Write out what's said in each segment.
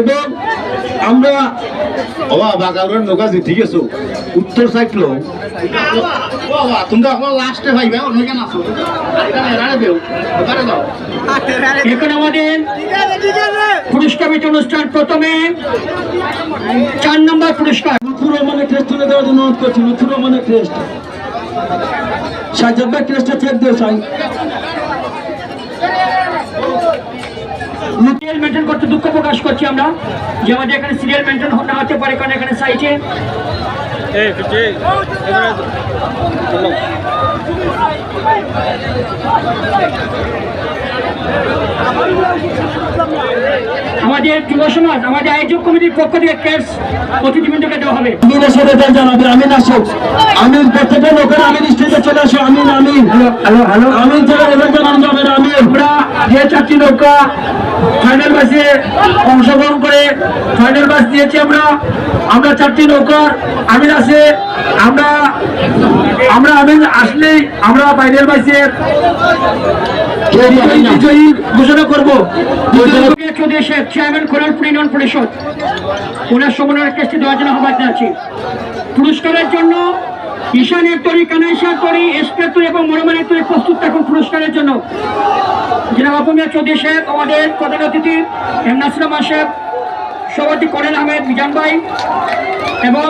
এবং আমরা বাবা বাগানের নৌকা ঠিক আছে। উত্তর সাইড লো তোমরা এখন লাস্টে ভাইবা অন্য কেন আসো এখানে এরারে দেও এবারে দাও এখন আমাদের পুরস্কার বিতরণ অনুষ্ঠান প্রথমে চার নম্বর পুরস্কার। লুথুর রহমানের ক্রেস্ট তুলে দেওয়ার জন্য অনুরোধ করছি লুথুর রহমানের ক্রেস্ট সাজ্জাদ ভাই ক্রেস্টটা চেক দিও সাই। সিরিয়াল মেনটেন করতে দুঃখ প্রকাশ করছি আমরা। যে আমাদের এখানে সিরিয়াল মেনটেন না হতে পারে কারণ এখানে সাইটে আমাদের যুব সমাজ আমাদের আয়োজক কমিটির পক্ষ থেকে ক্যাশ প্রতিনিধিকে দেওয়া হবে। জানাবে আমিন আসো আমিন প্রত্যেকটা লোকের আমি স্টেজে চলে আসো আমি আমিন। হ্যালো হ্যালো আমি যারা এবার জানানো যাবে না, আমরা যে চারটি নৌকা ফাইনাল বাসে অংশগ্রহণ করে ফাইনাল বাস দিয়েছি আমরা। আমরা চারটি নৌকার আমিন আছে আমরা আমরা আমিন আসলেই আমরা ফাইনাল বাসে বিজয়ী ঘোষণা করব। দেশের চেয়ারম্যান কোরআনপুর ইউনিয়ন পরিষদ। ওনার সমন্বয়ের কেসটি দেওয়ার জন্য আহ্বান জানাচ্ছি পুরস্কারের জন্য তরি এবং প্রস্তুত থাকুন পুরস্কারের জন্য। জেলা অপমিয়া চৌধুরী সাহেব আমাদের প্রধান অতিথি এম নাসির সাহেব সভাপতি করেন আহমেদ মিজান ভাই এবং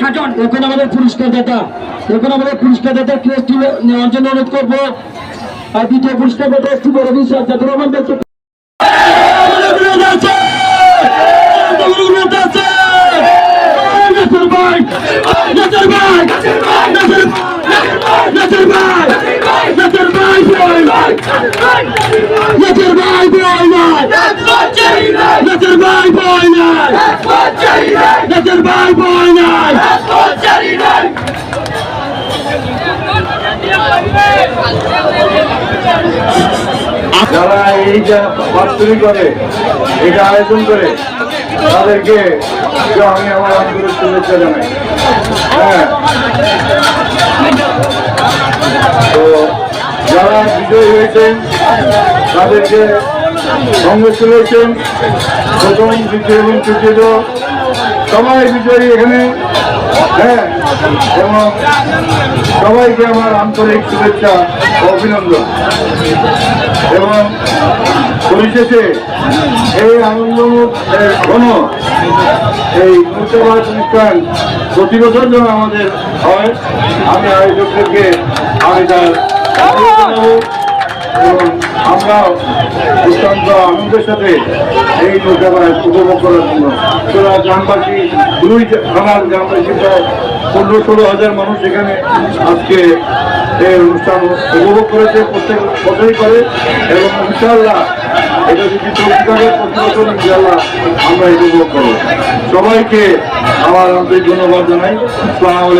সাজন। এখন আমাদের পুরস্কার দাতা। এখন আমাদের পুরস্কার দাতা ক্রেস্ট তুলে নেওয়ার জন্য অনুরোধ করব। আর দ্বিতীয় পুরস্কার দাতা একটু বড় দিন সাজ্জাদ রহমান ব্যক্তি নাসির ভাই নাসির ভাই নাসির যারা এই যে করে, এটা আয়োজন করে, তাদেরকে আমি আমার আন্তরিক শুভেচ্ছা জানাই। হ্যাঁ। তো যারা বিজয়ী হয়েছেন, তাদেরকে কংগ্রেচুলেশন প্রথম দ্বিতীয় এবং তৃতীয় সবাই বিজয়ী এখানে। হ্যাঁ এবং সবাইকে আমার আন্তরিক শুভেচ্ছা অভিনন্দন। এবং পরিশেষে এই আনন্দমুখ ঘন এই মুর্শিদাবাদ অনুষ্ঠান প্রতি বছর যেন আমাদের হয়। আমি আয়োজকদেরকে আমি তার এবং নৌকাবাস উপভোগ করার জন্য। গ্রামবাসী পনেরো ষোলো হাজার মানুষ এখানে আজকে উপভোগ করেছে, প্রত্যেক বছরই করে। এবং ইনশাল্লাহ এটা যদি আমরা এই উপভোগ করব। সবাইকে আমার আন্তরিক ধন্যবাদ জানাই। আসসালামু